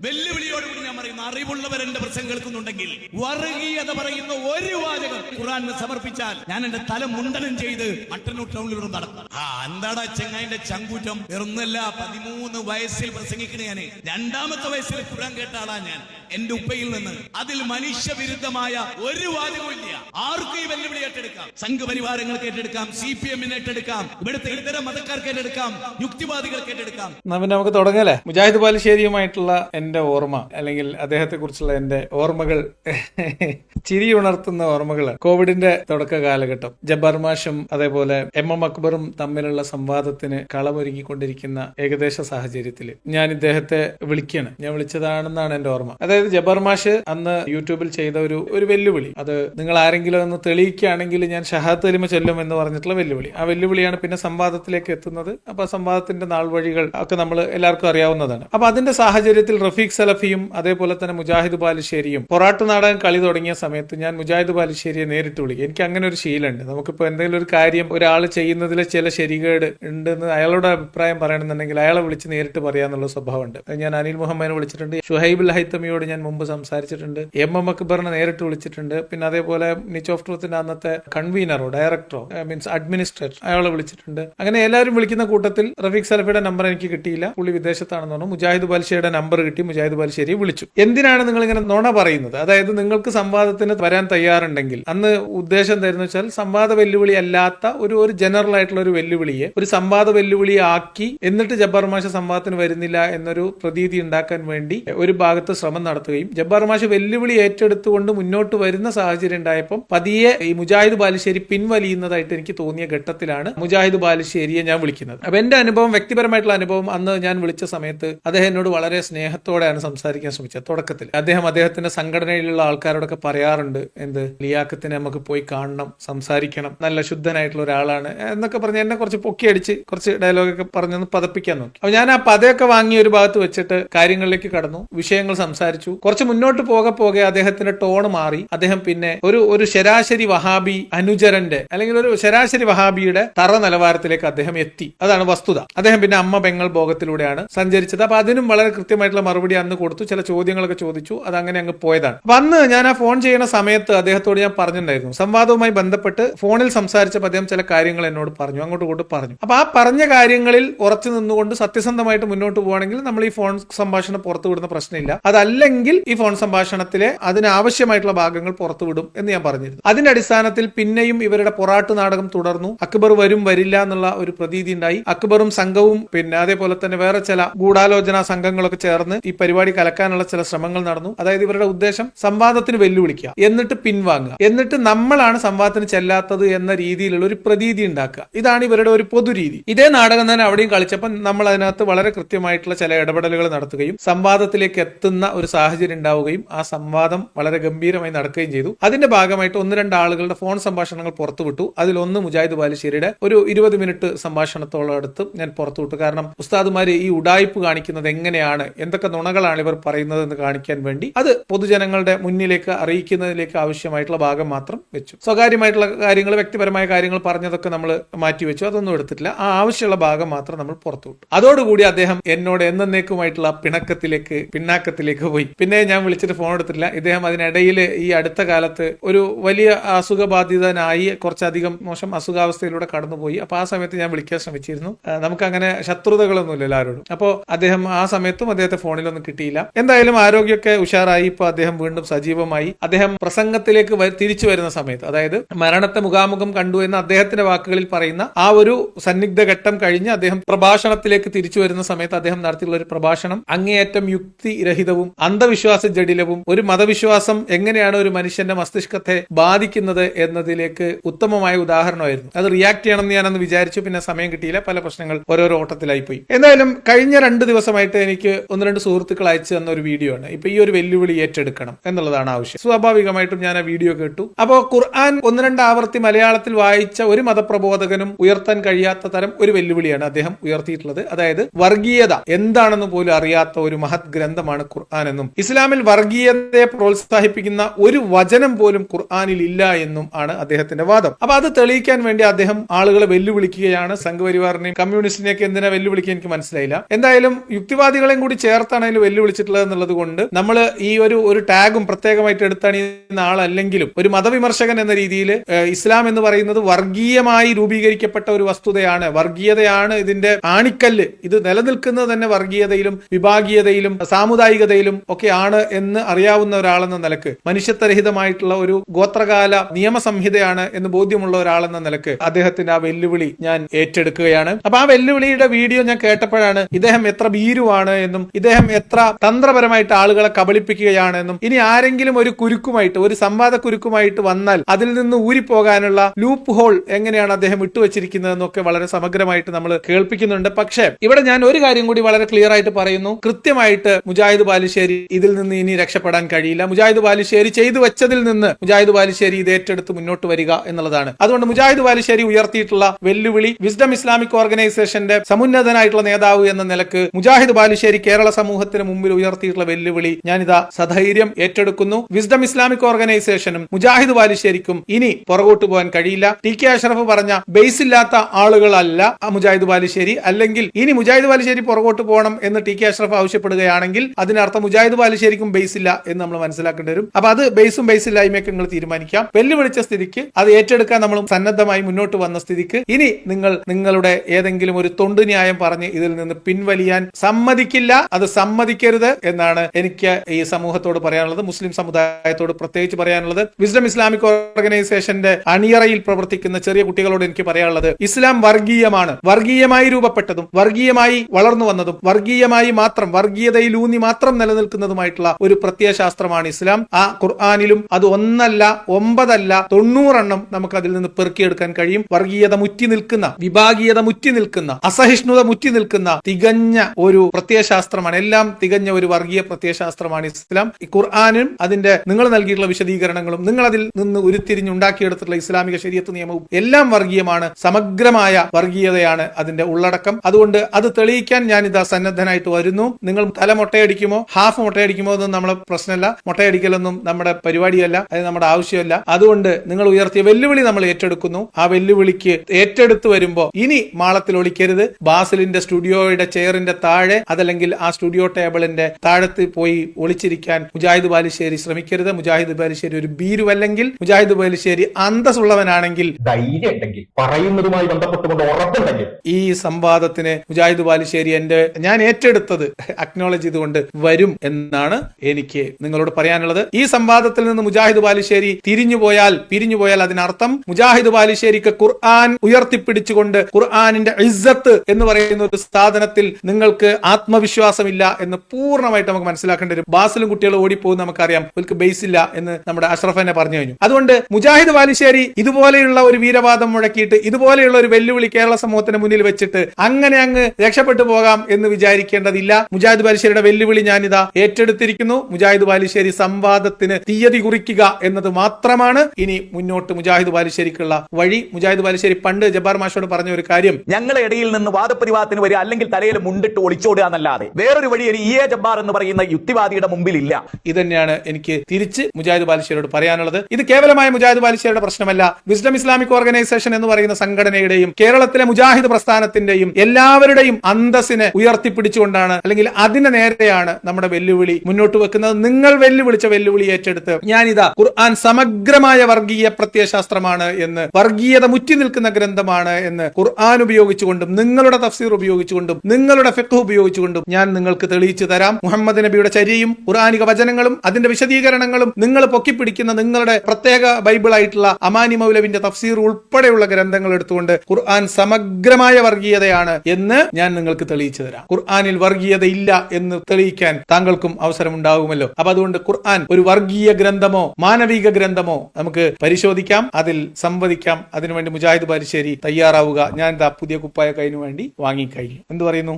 വെല്ലുവിളിയോടുകൂടി ഞാൻ പറയുന്നു അറിവുള്ളവർ എന്റെ പ്രസംഗം കേൾക്കുന്നുണ്ടെങ്കിൽ വർഗീയത പറയുന്ന ഒരു വാചകം ഖുറാൻ സമർപ്പിച്ചാൽ ഞാൻ എന്റെ തല മുണ്ടനം ചെയ്ത് മട്ടന്നൂർ ടൗണിലൂടെ നടക്കും. ആ എന്താടാ ചെങ്ങായിന്റെ ചങ്കൂറ്റം? വെറുന്നല്ല പതിമൂന്ന് വയസ്സിൽ പ്രസംഗിക്കണ ഞാൻ. രണ്ടാമത്തെ വയസ്സിൽ ഖുറാൻ കേട്ട ആളാ ഞാൻ. എന്റെ ഉപ്പയിൽ നിന്ന് അതിൽ മനുഷ്യവിരുദ്ധമായ ഒരു വാചകവും ഇല്ല ആർക്കും ഈ വെല്ലുവിളി ഏറ്റെടുക്കാം. സംഘപരിവാരങ്ങൾക്ക് ഏറ്റെടുക്കാം. സി പി എമ്മിന് ഏറ്റെടുക്കാം. ഇവിടുത്തെ ഇതര മതക്കാർക്ക് ഏറ്റെടുക്കാം. യുക്തിവാദികൾക്ക് ഏറ്റെടുക്കാം. പിന്നെ നമുക്ക് തുടങ്ങല്ലേ? മുജാഹിദ് ബാലുശ്ശേരിയുമായിട്ടുള്ള എന്റെ ഓർമ്മ അല്ലെങ്കിൽ അദ്ദേഹത്തെ കുറിച്ചുള്ള എന്റെ ഓർമ്മകൾ ചിരി ഉണർത്തുന്ന ഓർമ്മകൾ കോവിഡിന്റെ തുടക്ക കാലഘട്ടം ജബ്ബാർ മാഷും അതേപോലെ എം എം അക്ബറും തമ്മിലുള്ള സംവാദത്തിന് കളമൊരുങ്ങിക്കൊണ്ടിരിക്കുന്ന ഏകദേശ സാഹചര്യത്തിൽ ഞാൻ ഇദ്ദേഹത്തെ വിളിക്കണം. ഞാൻ വിളിച്ചതാണെന്നാണ് എന്റെ ഓർമ്മ. അതായത് ജബ്ബാർ മാഷ് അന്ന് യൂട്യൂബിൽ ചെയ്ത ഒരു ഒരു വെല്ലുവിളി. അത് നിങ്ങൾ ആരെങ്കിലും ഒന്ന് തെളിയിക്കുകയാണെങ്കിൽ ഞാൻ ഷഹാദ് അലിമ ചൊല്ലും എന്ന് പറഞ്ഞിട്ടുള്ള വെല്ലുവിളി. ആ വെല്ലുവിളിയാണ് പിന്നെ സംവാദത്തിലേക്ക് എത്തുന്നത്. അപ്പൊ സംവാദത്തിന്റെ നാൾ വഴികൾ ഒക്കെ നമ്മൾ എല്ലാവർക്കും അറിയാവുന്നതാണ്. അപ്പൊ അതിന്റെ സാഹചര്യത്തിൽ റഫീഖ് സലഫിയും അതേപോലെ തന്നെ മുജാഹിദ് ബാലുശ്ശേരിയും പൊറാട്ട് നാടകം കളി തുടങ്ങിയ സമയത്ത് ഞാൻ മുജാഹിദ് ബാലുശ്ശേരിയെ നേരിട്ട് വിളിക്കും എനിക്ക് അങ്ങനെ ഒരു ശീലമുണ്ട്. നമുക്കിപ്പോ എന്തെങ്കിലും ഒരു കാര്യം ഒരാൾ ചെയ്യുന്നതിലെ ചില ശരികേട് ഉണ്ടെന്ന് അയാളുടെ അഭിപ്രായം പറയണമെന്നുണ്ടെങ്കിൽ അയാളെ വിളിച്ച് നേരിട്ട് പറയാന്നുള്ള സ്വഭാവമുണ്ട്. ഞാൻ അനിൽ മുഹമ്മദിനെ വിളിച്ചിട്ടുണ്ട്. ഷുഹൈബുൽ ഹൈത്തമിയോട് ഞാൻ മുമ്പ് സംസാരിച്ചിട്ടുണ്ട്. എം എം അക്ബറിനെ നേരിട്ട് വിളിച്ചിട്ടുണ്ട്. പിന്നെ അതേപോലെ നിച്ച് ഓഫ് ട്രൂത്തിന്റെ അന്നത്തെ കൺവീനറോ ഡയറക്ടറോ മീൻസ് അഡ്മിനിസ്ട്രേറ്റർ അയാളെ വിളിച്ചിട്ടുണ്ട്. അങ്ങനെ എല്ലാവരും വിളിക്കുന്ന കൂട്ടത്തിൽ റഫീഖ് സലഫിയുടെ നമ്പർ എനിക്ക് കിട്ടിയില്ല. പുള്ളി വിദേശത്താണെന്ന് പറഞ്ഞു. മുജാഹിദ് ബാൽഷയുടെ നമ്പർ കിട്ടി. മുജാഹിദ് ബാൽശ്ശേരിയെ വിളിച്ചു. എന്തിനാണ് നിങ്ങൾ ഇങ്ങനെ നുണ പറയുന്നത്? അതായത് നിങ്ങൾക്ക് സംവാദത്തിന് വരാൻ തയ്യാറുണ്ടെങ്കിൽ അന്ന് ഉദ്ദേശം തരുന്ന വെച്ചാൽ സംവാദ വെല്ലുവിളി അല്ലാത്ത ഒരു ഒരു ജനറൽ ആയിട്ടുള്ള ഒരു വെല്ലുവിളിയെ ഒരു സംവാദ വെല്ലുവിളി ആക്കി എന്നിട്ട് ജബ്ബർമാഷ സംവാദത്തിന് വരുന്നില്ല എന്നൊരു പ്രതീതി ഉണ്ടാക്കാൻ വേണ്ടി ഒരു ഭാഗത്ത് ശ്രമം നടത്തുകയും ജബ്ബാർ മാഷ് വെല്ലുവിളി ഏറ്റെടുത്തുകൊണ്ട് മുന്നോട്ട് വരുന്ന സാഹചര്യം ഉണ്ടായപ്പോൾ പതിയെ ഈ മുജാഹിദ് ബാലുശ്ശേരി പിൻവലിയുന്നതായിട്ട് എനിക്ക് തോന്നിയ ഘട്ടത്തിലാണ് മുജാഹിദ് ബാലുശ്ശേരിയെ ഞാൻ വിളിക്കുന്നത്. അപ്പൊ എന്റെ അനുഭവം വ്യക്തിപരമായിട്ടുള്ള അനുഭവം അന്ന് ഞാൻ വിളിച്ച സമയത്ത് അദ്ദേഹം എന്നോട് വളരെ സ്നേഹത്തോടെയാണ് സംസാരിക്കാൻ ശ്രമിച്ചത് തുടക്കത്തിൽ. അദ്ദേഹം അദ്ദേഹത്തിന്റെ സംഘടനയിലുള്ള ആൾക്കാരോടൊക്കെ പറയാറുണ്ട് എന്ത്? ലിയാക്കത്തിനെ നമുക്ക് പോയി കാണണം സംസാരിക്കണം നല്ല ശുദ്ധനായിട്ടുള്ള ഒരാളാണ് എന്നൊക്കെ പറഞ്ഞ് എന്നെ കുറച്ച് പൊക്കിയടിച്ച് കുറച്ച് ഡയലോഗൊക്കെ പറഞ്ഞൊന്ന് പതപ്പിക്കാൻ നോക്കി. അപ്പൊ ഞാൻ ആ പതയൊക്കെ വാങ്ങിയ ഒരു ഭാഗത്ത് വെച്ചിട്ട് കാര്യങ്ങളിലേക്ക് കടന്നു. വിഷയങ്ങൾ സംസാരിച്ചു. കുറച്ച് മുന്നോട്ട് പോകെ പോകെ അദ്ദേഹത്തിന്റെ ടോണ് മാറി. അദ്ദേഹം പിന്നെ ഒരു ഒരു ശരാശരി വഹാബി അനുചരന്റെ അല്ലെങ്കിൽ ഒരു ശരാശരി വഹാബിയുടെ തറ നിലവാരത്തിലേക്ക് അദ്ദേഹം എത്തി. അതാണ് വസ്തുത. അദ്ദേഹം പിന്നെ അമ്മ പെങ്ങൾ ഭോഗത്തിലൂടെയാണ് സഞ്ചരിച്ചത്. അപ്പൊ അതിനും വളരെ കൃത്യമായിട്ടുള്ള മറുപടി അന്ന് കൊടുത്തു. ചില ചോദ്യങ്ങളൊക്കെ ചോദിച്ചു. അത് അങ്ങനെ അങ്ങ് പോയതാണ്. അപ്പൊ അന്ന് ഞാൻ ആ ഫോൺ ചെയ്യുന്ന സമയത്ത് അദ്ദേഹത്തോട് ഞാൻ പറഞ്ഞിട്ടുണ്ടായിരുന്നു. സംവാദവുമായി ബന്ധപ്പെട്ട് ഫോണിൽ സംസാരിച്ചപ്പോൾ അദ്ദേഹം ചില കാര്യങ്ങൾ എന്നോട് പറഞ്ഞു. അങ്ങോട്ട് ഇങ്ങോട്ട് പറഞ്ഞു. അപ്പൊ ആ പറഞ്ഞ കാര്യങ്ങളിൽ ഉറച്ചു നിന്നുകൊണ്ട് സത്യസന്ധമായിട്ട് മുന്നോട്ട് പോവുകയാണെങ്കിൽ നമ്മൾ ഈ ഫോൺ സംഭാഷണം പുറത്തു വിടുന്ന പ്രശ്നമില്ല. അതല്ലെങ്കിൽ ഈ ഫോൺ സംഭാഷണത്തിലെ അതിനാവശ്യമായിട്ടുള്ള ഭാഗങ്ങൾ പുറത്തുവിടും എന്ന് ഞാൻ പറഞ്ഞിരുന്നു. അതിന്റെ അടിസ്ഥാനത്തിൽ പിന്നെയും ഇവരുടെ പൊറാട്ട് നാടകം തുടർന്നു. അക്ബർ വരും വരില്ല എന്നുള്ള ഒരു പ്രതീതി ഉണ്ടായി. അക്ബറും സംഘവും പിന്നെ അതേപോലെ തന്നെ വേറെ ചില ഗൂഢാലോചന സംഘങ്ങളൊക്കെ ചേർന്ന് ഈ പരിപാടി കലക്കാനുള്ള ചില ശ്രമങ്ങൾ നടന്നു. അതായത് ഇവരുടെ ഉദ്ദേശം സംവാദത്തിന് വെല്ലുവിളിക്കുക എന്നിട്ട് പിൻവാങ്ങുക എന്നിട്ട് നമ്മളാണ് സംവാദത്തിന് ചെല്ലാത്തത് എന്ന രീതിയിലുള്ള ഒരു പ്രതീതി ഉണ്ടാക്കുക. ഇതാണ് ഇവരുടെ ഒരു പൊതുരീതി ഇതേ നാടകം തന്നെ അവിടെയും കളിച്ചപ്പോൾ നമ്മൾ അതിനകത്ത് വളരെ കൃത്യമായിട്ടുള്ള ചില ഇടപെടലുകൾ നടത്തുകയും സംവാദത്തിലേക്ക് എത്തുന്ന ഒരു സാഹചര്യം ഉണ്ടാവുകയും ആ സംവാദം വളരെ ഗംഭീരമായി നടക്കുകയും ചെയ്തു. അതിന്റെ ഭാഗമായിട്ട് ഒന്ന് രണ്ട് ആളുകളുടെ ഫോൺ സംഭാഷണങ്ങൾ പുറത്തുവിട്ടു. ഒന്ന് മുജാഹിദ് ബാലുശ്ശേരിയുടെ ഒരു ഇരുപത് മിനിറ്റ് സംഭാഷണത്തോളം അടുത്ത് ഞാൻ പുറത്തുവിട്ടു. കാരണം ഉസ്താദുമാര് ഈ ഉടായ്പ് കാണിക്കുന്നത് എങ്ങനെയാണ്? എന്തൊക്കെ നുണകളാണ് ഇവർ പറയുന്നത് എന്ന് കാണിക്കാൻ വേണ്ടി അത് പൊതുജനങ്ങളുടെ മുന്നിലേക്ക് അറിയിക്കുന്നതിലേക്ക് ആവശ്യമായിട്ടുള്ള ഭാഗം മാത്രം വെച്ചു. സ്വകാര്യമായിട്ടുള്ള കാര്യങ്ങൾ വ്യക്തിപരമായ കാര്യങ്ങൾ പറഞ്ഞതൊക്കെ നമ്മൾ മാറ്റിവെച്ചു അതൊന്നും എടുത്തിട്ടില്ല. ആ ആവശ്യമുള്ള ഭാഗം മാത്രം നമ്മൾ പുറത്തുവിട്ടു. അതോടുകൂടി അദ്ദേഹം എന്നോട് എന്നേക്കുമായിട്ടുള്ള പിണക്കത്തിലേക്ക് പിന്നാക്കത്തിലേക്ക് പോയി. പിന്നെ ഞാൻ വിളിച്ചിട്ട് ഫോൺ എടുത്തിട്ടില്ല. ഇദ്ദേഹം അതിനിടയിൽ ഈ അടുത്ത കാലത്ത് ഒരു വലിയ അസുഖബാധിതനായി കുറച്ചധികം മോശം അസുഖാവസ്ഥയിലൂടെ കടന്നുപോയി. അപ്പൊ ആ സമയത്ത് ഞാൻ വിളിക്കാൻ ശ്രമിച്ചിരുന്നു. നമുക്ക് അങ്ങനെ ശത്രുതകളൊന്നുമില്ല എല്ലാവരോടും. അപ്പോൾ അദ്ദേഹം ആ സമയത്തും അദ്ദേഹത്തെ ഫോണിലൊന്നും കിട്ടിയില്ല. എന്തായാലും ആരോഗ്യമൊക്കെ ഉഷാറായി. ഇപ്പൊ അദ്ദേഹം വീണ്ടും സജീവമായി. അദ്ദേഹം പ്രസംഗത്തിലേക്ക് തിരിച്ചു വരുന്ന സമയത്ത് അതായത് മരണത്തെ മുഖാമുഖം കണ്ടു എന്ന് അദ്ദേഹത്തിന്റെ വാക്കുകളിൽ പറയുന്ന ആ ഒരു സന്നിഗ്ധ ഘട്ടം കഴിഞ്ഞ് അദ്ദേഹം പ്രഭാഷണത്തിലേക്ക് തിരിച്ചു വരുന്ന സമയത്ത് അദ്ദേഹം നടത്തിയുള്ള ഒരു പ്രഭാഷണം അങ്ങേയറ്റം യുക്തിരഹിതവും അന്ധവിശ്വാസ ജടിലവും ഒരു മതവിശ്വാസം എങ്ങനെയാണ് ഒരു മനുഷ്യന്റെ മസ്തിഷ്കത്തെ ബാധിക്കുന്നത് എന്നതിലേക്ക് ഉത്തമമായ ഉദാഹരണമായിരുന്നു. അത് റിയാക്ട് ചെയ്യണമെന്ന് ഞാനന്ന് വിചാരിച്ചു പിന്നെ സമയം കിട്ടിയില്ല. പല പ്രശ്നങ്ങൾ ഓരോരോ ഓട്ടത്തിലായി പോയി എന്തായാലും കഴിഞ്ഞ രണ്ട് ദിവസമായിട്ട് എനിക്ക് ഒന്ന് രണ്ട് സുഹൃത്തുക്കൾ അയച്ചു തന്ന ഒരു വീഡിയോ ആണ്. ഇപ്പൊ ഈ ഒരു വെല്ലുവിളി ഏറ്റെടുക്കണം എന്നുള്ളതാണ് ആവശ്യം. സ്വാഭാവികമായിട്ടും ഞാൻ ആ വീഡിയോ കേട്ടു അപ്പോ ഖുർആൻ ഒന്ന് രണ്ട് ആവർത്തി മലയാളത്തിൽ വായിച്ച ഒരു മതപ്രബോധകനും ഉയർത്താൻ കഴിയാത്ത തരം ഒരു വെല്ലുവിളിയാണ് അദ്ദേഹം ഉയർത്തിയിട്ടുള്ളത്. അതായത് വർഗീയത. എന്താണെന്ന് പോലും അറിയാത്ത ഒരു മഹത് ഗ്രന്ഥമാണ് ഖുർആൻ എന്നും എന്നും ഇസ്ലാമിൽ വർഗീയതയെ പ്രോത്സാഹിപ്പിക്കുന്ന ഒരു വചനം പോലും ഖുർആാനിൽ ഇല്ല എന്നും ആണ് അദ്ദേഹത്തിന്റെ വാദം. അപ്പൊ അത് തെളിയിക്കാൻ വേണ്ടി അദ്ദേഹം ആളുകളെ വെല്ലുവിളിക്കുകയാണ്. സംഘപരിവാറിനെയും കമ്മ്യൂണിസ്റ്റിനെയൊക്കെ എന്തിനാ വെല്ലുവിളിക്കുക എനിക്ക് മനസ്സിലായില്ല. എന്തായാലും യുക്തിവാദികളെയും കൂടി ചേർത്താണ് അതിൽ വെല്ലുവിളിച്ചിട്ടുള്ളത് എന്നുള്ളത് കൊണ്ട് നമ്മൾ ഈ ഒരു ഒരു ടാഗും പ്രത്യേകമായിട്ട് എടുത്തണിയുന്ന ആളല്ലെങ്കിലും ഒരു മതവിമർശകൻ എന്ന രീതിയിൽ ഇസ്ലാം എന്ന് പറയുന്നത് വർഗീയമായി രൂപീകരിക്കപ്പെട്ട ഒരു വസ്തുതയാണ്. വർഗീയതയാണ് ഇതിന്റെ ആണിക്കല്ല്. ഇത് നിലനിൽക്കുന്നത് തന്നെ വർഗീയതയിലും വിഭാഗീയതയിലും സാമുദായികതയിലും ഒക്കെയാണ് എന്ന് അറിയാവുന്ന ഒരാളെന്ന നിലയ്ക്ക് മനുഷ്യത്വരഹിതമായിട്ടുള്ള ഒരു ഗോത്രകാല നിയമസംഹിതയാണ് എന്ന് ബോധ്യമുള്ള ഒരാളെന്ന നിലയ്ക്ക് അദ്ദേഹത്തിന്റെ ആ വെല്ലുവിളി ഞാൻ ഏറ്റെടുക്കുകയാണ്. അപ്പൊ ആ വെല്ലുവിളിയുടെ വീഡിയോ ഞാൻ കേട്ടപ്പോഴാണ് ഇദ്ദേഹം എത്ര ഭീരുവാണ് എന്നും ഇദ്ദേഹം എത്ര തന്ത്രപരമായിട്ട് ആളുകളെ കബളിപ്പിക്കുകയാണെന്നും ഇനി ആരെങ്കിലും ഒരു കുരുക്കുമായിട്ട് ഒരു സംവാദ കുരുക്കുമായിട്ട് വന്നാൽ അതിൽ നിന്ന് ഊരിപ്പോകാനുള്ള ലൂപ്പ് ഹോൾ എങ്ങനെയാണ് അദ്ദേഹം ഇട്ടുവച്ചിരിക്കുന്നതെന്നൊക്കെ വളരെ സമഗ്രമായിട്ട് നമ്മൾ കേൾപ്പിക്കുന്നുണ്ട്. പക്ഷേ ഇവിടെ ഞാൻ ഒരു കാര്യം കൂടി വളരെ ക്ലിയർ ആയിട്ട് പറയുന്നു. കൃത്യമായിട്ട് മുജാഹിദ് ബാലുശ്ശേരി ഇതിൽ നിന്ന് ഇനി രക്ഷപ്പെടാൻ കഴിയില്ല. മുജാഹിദ് ബാലുശ്ശേരി ചെയ്തു വെച്ചതിൽ നിന്ന് മുജാഹിദ് ബാലുശ്ശേരി ഇത് ഏറ്റെടുത്ത് മുന്നോട്ട് വരിക എന്നുള്ളതാണ്. അതുകൊണ്ട് മുജാഹിദ് ബാലുശ്ശേരി ഉയർത്തിയിട്ടുള്ള വെല്ലുവിളി വിസ്ഡം ഇസ്ലാമിക് ഓർഗനൈസേഷന്റെ സമുന്നതനായിട്ടുള്ള നേതാവ് എന്ന നിലയ്ക്ക് മുജാഹിദ് ബാലുശ്ശേരി കേരള സമൂഹത്തിന് മുമ്പിൽ ഉയർത്തിയിട്ടുള്ള വെല്ലുവിളി ഞാനിതാ സധൈര്യം ഏറ്റെടുക്കുന്നു. വിസ്ഡം ഇസ്ലാമിക് ഓർഗനൈസേഷനും മുജാഹിദ് ബാലുശ്ശേരിക്കും ഇനി പുറകോട്ട് പോകാൻ കഴിയില്ല. ടി കെ അഷ്റഫ് പറഞ്ഞ ബേസ് ഇല്ലാത്ത ആളുകളല്ല മുജാഹിദ് ബാലുശ്ശേരി. അല്ലെങ്കിൽ ഇനി മുജാഹിദ് ബാലുശ്ശേരി പുറകോട്ട് പോകണം എന്ന് ടി കെ അഷ്റഫ് ആവശ്യപ്പെടുകയാണെങ്കിൽ അതിനർത്ഥം മുജാഹിദ് ബാലുശ്ശേരിക്കും ബേസ് ഇല്ല എന്ന് നമ്മൾ മനസ്സിലാക്കേണ്ടി വരും. അപ്പൊ അത് ബേസും ബേസ് ഇല്ലായ്മയൊക്കെ നിങ്ങൾ തീരുമാനിക്കാം. വെല്ലുവിളിച്ച സ്ഥിതിക്ക് അത് ഏറ്റെടുക്കാൻ നമ്മൾ സന്നദ്ധമായി മുന്നോട്ട് വന്ന സ്ഥിതിക്ക് ഇനി നിങ്ങൾ നിങ്ങളുടെ ഏതെങ്കിലും ഒരു തൊണ്ടു ന്യായം പറഞ്ഞ് ഇതിൽ നിന്ന് പിൻവലിയാൻ സമ്മതിക്കില്ല. അത് സമ്മതിക്കരുത് എന്നാണ് എനിക്ക് ഈ സമൂഹത്തോട് പറയാനുള്ളത്. മുസ്ലിം സമുദായത്തോട് പ്രത്യേകിച്ച് പറയാനുള്ളത്. വിസ്ഡം ഇസ്ലാമിക് ഓർഗനൈസേഷന്റെ അണിയറയിൽ പ്രവർത്തിക്കുന്ന ചെറിയ കുട്ടികളോട് എനിക്ക് പറയാനുള്ളത്. ഇസ്ലാം വർഗീയമാണ്. വർഗീയമായി രൂപപ്പെട്ടതും വർഗീയമായി വളർന്നു വന്നതും വർഗീയമായി മാത്രം വർഗീയതയിലൂന്നി മാത്രം നിലനിൽക്കുന്നതുമായിട്ടുള്ള ഒരു പ്രത്യയശാസ്ത്രമാണ് ഇസ്ലാം. ആ ഖുർആാനിലും അത് ഒന്നല്ല ഒമ്പതല്ല തൊണ്ണൂറെണ്ണം നമുക്ക് അതിൽ നിന്ന് പെറുക്കിയെടുക്കാൻ കഴിയും. വർഗീയത മുറ്റി നിൽക്കുന്ന വിഭാഗീയത മുറ്റി നിൽക്കുന്ന അസഹിഷ്ണുത മുറ്റി നിൽക്കുന്ന തികഞ്ഞ ഒരു പ്രത്യയശാസ്ത്രമാണ് എല്ലാം തികഞ്ഞ ഒരു വർഗീയ പ്രത്യയശാസ്ത്രമാണ് ഇസ്ലാം. ഈ ഖുർആാനും അതിന്റെ നിങ്ങൾ നൽകിയിട്ടുള്ള വിശദീകരണങ്ങളും നിങ്ങൾ അതിൽ നിന്ന് ഉരുത്തിരിഞ്ഞുണ്ടാക്കിയെടുത്തിട്ടുള്ള ഇസ്ലാമിക ശരീരത്ത് നിയമവും എല്ലാം വർഗീയമാണ്. സമഗ്രമായ വർഗീയതയാണ് അതിന്റെ ഉള്ളടക്കം. അതുകൊണ്ട് അത് തെളിയിക്കാൻ ഞാൻ ഇതാ സന്നദ്ധനായിട്ട് വരുന്നു. നിങ്ങൾ തല മുട്ടയടിക്കുമോ ഹാഫ് മുട്ടയടിക്കുമോ ഒന്നും നമ്മളെ പ്രശ്നമല്ല. മുട്ടയടിക്കലൊന്നും നമ്മുടെ പരിപാടിയല്ല. അത് നമ്മുടെ ആവശ്യമല്ല. അതുകൊണ്ട് നിങ്ങൾ ഉയർത്തിയ വെല്ലുവിളി നമ്മൾ ഏറ്റെടുക്കുന്നു. ആ വെല്ലുവിളിക്ക് ഏറ്റെടുത്ത് വരുമ്പോൾ ഇനി മാളത്തിൽ ഒളിക്കരുത്. ബാസിലിന്റെ സ്റ്റുഡിയോയുടെ ചെയറിന്റെ താഴെ അതല്ലെങ്കിൽ ആ സ്റ്റുഡിയോ ടേബിളിന്റെ താഴത്ത് പോയി ഒളിച്ചിരിക്കാൻ മുജാഹിദ് ബാലുശ്ശേരി ശ്രമിക്കരുത്. മുജാഹിദ് ബാലുശ്ശേരി ഒരു ബീരുവല്ലെങ്കിൽ മുജാഹിദ് ബാലുശ്ശേരി അന്തസ്സുള്ളവനാണെങ്കിൽ ധൈര്യം ഉണ്ടെങ്കിൽ പറയുന്നതുമായി ബന്ധപ്പെട്ടുകൊണ്ട് ഉറപ്പുണ്ടെങ്കിൽ. ഈ സംവാദത്തിന് മുജാഹിദ് ബാലുശ്ശേരി എന്റെ ഞാൻ ഏറ്റെടുത്തത് അക്നോളജ് ചെയ്തുകൊണ്ട് വരും എന്നാണ് എനിക്ക് നിങ്ങളോട് പറയാനുള്ളത്. ഈ സംവാദത്തിൽ നിന്ന് മുജാഹിദ് ബാലുശ്ശേരി തിരിഞ്ഞുപോയാൽ പിരിഞ്ഞുപോയാൽ അതിനർത്ഥം മുജാഹിദ് ബാലുശ്ശേരിക്ക് ഖുർആൻ ഉയർത്തിപ്പിടിച്ചുകൊണ്ട് ഖുർആാനിന്റെ ഇസ്സത്ത് എന്ന് പറയുന്ന ഒരു സാധനത്തിൽ നിങ്ങൾക്ക് ആത്മവിശ്വാസമില്ല എന്ന് പൂർണമായിട്ട് നമുക്ക് മനസ്സിലാക്കേണ്ടി വരും. ബാസിലും കുട്ടികളും ഓടിപ്പോകും നമുക്കറിയാം. അവർക്ക് ബേസ് ഇല്ല എന്ന് നമ്മുടെ അഷ്റഫ് തന്നെ പറഞ്ഞു കഴിഞ്ഞു. അതുകൊണ്ട് മുജാഹിദ് ബാലുശ്ശേരി ഇതുപോലെയുള്ള ഒരു വീരവാദം മുഴക്കിയിട്ട് ഇതുപോലെയുള്ള ഒരു വെല്ലുവിളി കേരള സമൂഹത്തിന് മുന്നിൽ വെച്ചിട്ട് അങ്ങനെ അങ്ങ് രക്ഷപ്പെട്ടു പോകാം എന്ന് വിചാരിക്കേണ്ടതില്ല. മുജാഹിദ് ബാലുശ്ശേരിയുടെ വെല്ലുവിളി ഞാനിതാ ഏറ്റെടുത്തിരിക്കുന്നു. മുജാഹിദ് ബാലുശ്ശേരി സംവാദത്തിന് തീയതി കുറിക്കുക എന്നത് മാത്രമാണ് ഇനി മുന്നോട്ട് മുജാഹിദ് ബാലുശ്ശേരിക്കുള്ള വഴി. മുജാഹിദ് ബാലുശ്ശേരി പണ്ട് ജബ്ബാർ മാഷോട് പറഞ്ഞ ഒരു കാര്യം. ഞങ്ങളുടെ ഇടയിൽ നിന്ന് വാദപരിവാദത്തിന് വരിക അല്ലെങ്കിൽ തലയിൽ മുണ്ടിട്ട് ഒളിച്ചോടുക എന്നല്ലാതെ വേറൊരു വഴി ഇനി ഇ എ ജബ്ബാർ എന്ന് പറയുന്ന യുക്തിവാദിയുടെ മുമ്പിൽ ഇല്ല ഇതന്നെയാണ് എനിക്ക് തിരിച്ച് മുജാഹിദ് ബാലുശ്ശേരിയോട് പറയാനുള്ളത്. ഇത് കേവലമായ മുജാഹിദ് ബാലുശ്ശേരിയുടെ പ്രശ്നമല്ല. വിസ്ഡം ഇസ്ലാമിക് ഓർഗനൈസേഷൻ എന്ന് പറയുന്ന സംഘടനയുടെയും കേരളത്തിലെ മുജാഹിദ് പ്രസ്ഥാനത്തിന്റെയും എല്ലാവരുടെയും അന്തസ്സിനെ ഉയർത്തിപ്പിടിച്ചുകൊണ്ടാണ് അല്ലെങ്കിൽ അതിന് നേരെയാണ് നമ്മുടെ വെല്ലുവിളി മുന്നോട്ട് വെക്കുന്നത് നിങ്ങൾ വെല്ലുവിളിച്ച വെല്ലുവിളി ഏറ്റെടുത്ത് ഞാനിതാ ഖുർആൻ സമഗ്രമായ വർഗീയ പ്രത്യയശാസ്ത്രമാണ് എന്ന് വർഗീയത മുറ്റി നിൽക്കുന്ന ഗ്രന്ഥമാണ് എന്ന് ഖുർആൻ ഉപയോഗിച്ചുകൊണ്ടും നിങ്ങളുടെ തഫ്സീർ ഉപയോഗിച്ചുകൊണ്ടും നിങ്ങളുടെ ഫിഖ് ഉപയോഗിച്ചുകൊണ്ടും ഞാൻ നിങ്ങൾക്ക് തെളിയിച്ചു തരാം. മുഹമ്മദ് നബിയുടെ ചരിയും ഖുർആാനിക വചനങ്ങളും അതിന്റെ വിശദീകരണങ്ങളും നിങ്ങൾ പൊക്കിപ്പിടിക്കുന്ന നിങ്ങളുടെ പ്രത്യേക ബൈബിൾ ആയിട്ടുള്ള അമാനി മൗലവിന്റെ തഫ്സീർ ഉൾപ്പെടെയുള്ള ഗ്രന്ഥങ്ങൾ എടുത്തുകൊണ്ട് ഖുർആൻ സമഗ്രമായ വർഗീയതയാണ് എന്ന് ഞാൻ നിങ്ങൾക്ക് തെളിയിച്ചു തരാം. ഖുർആാനിൽ വർഗീയത ഇല്ല എന്ന് തെളിയിക്കാൻ താങ്കൾക്കും അവസരമുണ്ടാകുമല്ലോ. അപ്പൊ അതുകൊണ്ട് ഖുർആൻ ഒരു വർഗീയ ഗ്രന്ഥമോ മാനവിക ഗ്രന്ഥമോ നമുക്ക് പരിശോധിക്കാം അതിൽ സംവദിക്കാം അതിനുവേണ്ടി മുജാഹിദ് ബാലുശ്ശേരി തയ്യാറാവുക. ഞാൻ ഇതാ പുതിയ കുപ്പായ കൈനു വേണ്ടി വാങ്ങിക്കഴിഞ്ഞു. എന്ത് പറയുന്നു?